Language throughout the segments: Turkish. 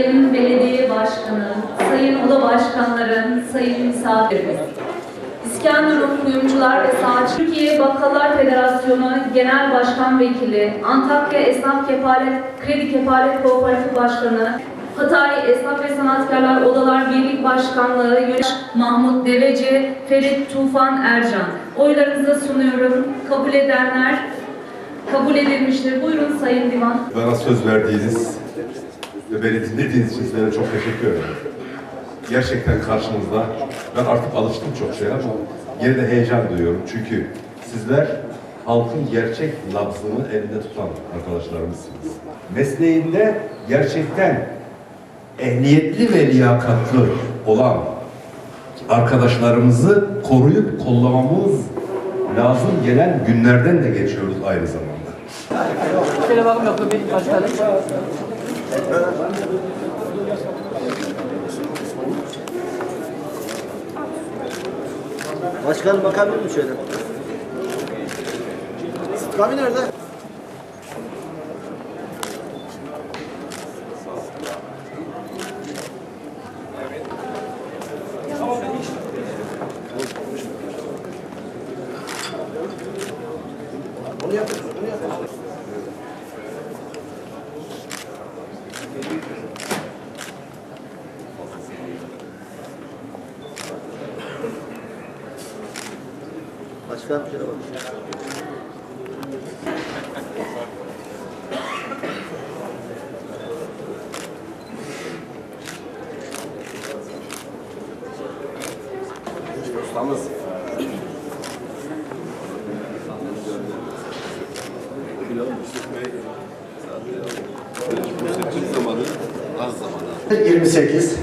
Sayın Belediye Başkanı, Sayın Oda Başkanlarım, Sayın misafirimiz. İskenderun Kuyumcular ve Sağcı Türkiye Bakkallar Federasyonu Genel Başkan Vekili, Antakya Esnaf Kefalet Kredi Kefalet Kooperatifi Başkanı, Hatay Esnaf ve Sanatkarlar Odalar Birlik Başkanlığı Yönetici Mahmut Deveci, Ferit Tufan Ercan. Oylarınıza sunuyorum. Kabul edenler kabul edilmiştir. Buyurun Sayın Divan. Bana söz verdiğiniz ve beni dinlediğiniz için sizlere çok teşekkür ederim. Gerçekten karşınızda, ben artık alıştım çok şeye ama yine de heyecan duyuyorum. Çünkü sizler halkın gerçek nabzını elinde tutan arkadaşlarımızsınız. Mesleğinde gerçekten ehliyetli ve liyakatlı olan arkadaşlarımızı koruyup kollamamız lazım gelen günlerden de geçiyoruz aynı zamanda. Yok bir başkanım. Başkanım bakabilir miyim şöyle? Sıtkı abi nerede? Onu yapıyorsun, onu yapıyorsun. Başkanım şöyle bak. Ustamız. zamanı az zamana. 28,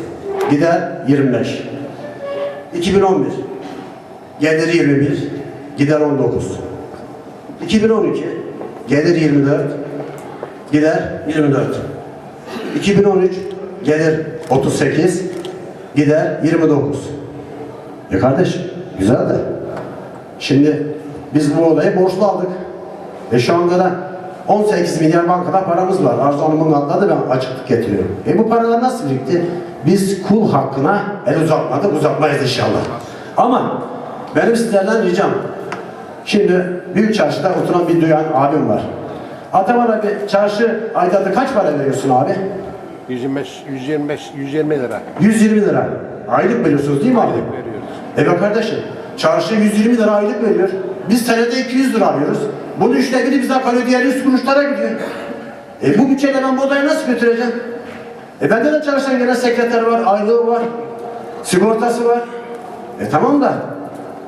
gider 25. 2011, gelir 21, gider 19. 2012, gelir 24, gider 24. 2013, gelir 38, gider 29. E kardeş, güzel de. Şimdi biz bu olayı borçlu aldık. E şu anda da 18 milyar bankada paramız var. Arzu Hanım'ın adına da ben açıklık getiriyorum. E bu paralar nasıl birikti? Biz kul hakkına el uzatmadık, uzatmayız inşallah. Ama benim sizlerden ricam, şimdi Büyük Çarşı'da oturan bir duyan abim var. Ataman abi çarşı aidatı kaç para veriyorsun abi? 125, 125, 120 lira. 120 lira. Aylık veriyorsunuz değil mi abi? Aylık veriyoruz. Evet kardeşim. Çarşı 120 lira aylık veriyor. Biz senede 200 lira alıyoruz. Bunun üçte biri bize kalıyor, diğer 100 kuruşlara gidiyor. E bu bütçeyle ben bu odayı nasıl götüreceğim? E bende de çalışan gene sekreter var, aylığı var, sigortası var. E tamam da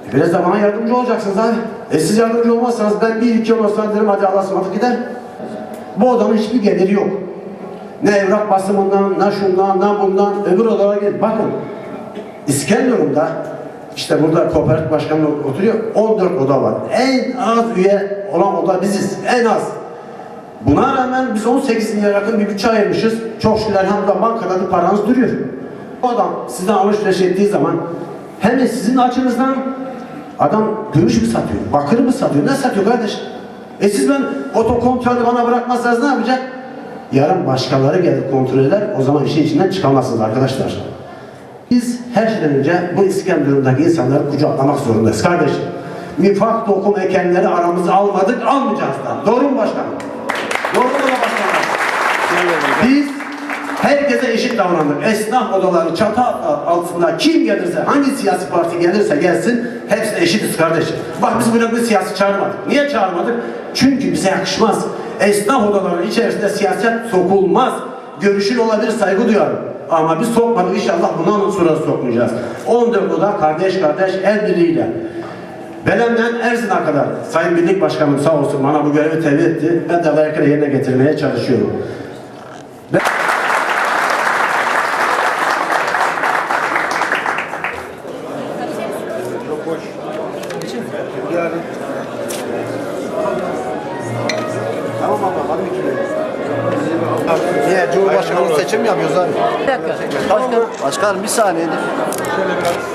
e biraz da bana yardımcı olacaksınız abi. E siz yardımcı olmazsanız ben bir iki yıl olsa derim hadi Allah'a ısmarladık gider. Bu odanın hiçbir geliri yok. Ne evrak basımından, ne şundan, ne bundan, öbür odalara gel. Bakın, İskenderun'da işte burada kooperatif başkanı oturuyor. 14 oda var. En az üye olan oda biziz. En az. Buna rağmen biz 18 milyar yakın bir bütçe ayırmışız. Çok şükür elhamdülillah bankada da paranız duruyor. Bu adam sizden alışveriş ettiği zaman hemen sizin açınızdan adam gümüş mü satıyor, bakır mı satıyor, ne satıyor kardeş? E siz ben otokontrolü bana bırakmazsanız ne yapacak? Yarın başkaları gelir kontrol eder, o zaman işin içinden çıkamazsınız arkadaşlar. Biz her şeyden önce bu İskenderun'daki insanları kucaklamak zorundayız kardeşim. Nifak tokum ekenleri aramıza almadık, almayacağız da. Doğru mu başkanım? Doğru mu başkanım? Biz herkese eşit davrandık. Esnaf odaları çatı altında kim gelirse, hangi siyasi parti gelirse gelsin hepsine eşitiz kardeşim. Bak biz buraya bir siyasi çağırmadık. Niye çağırmadık? Çünkü bize yakışmaz. Esnaf odalarının içerisinde siyaset sokulmaz. Görüşün olabilir, saygı duyarım. Ama biz sokmadık inşallah bundan sonra sokmayacağız. 14 oda kardeş kardeş el birliğiyle. Belem'den Erzin'e kadar Sayın Birlik Başkanım sağ olsun bana bu görevi tevdi etti. Ben de layıkıyla yerine getirmeye çalışıyorum. Seçim yapıyoruz abi? Bir dakika. Mı? Başkanım bir saniye. Hadi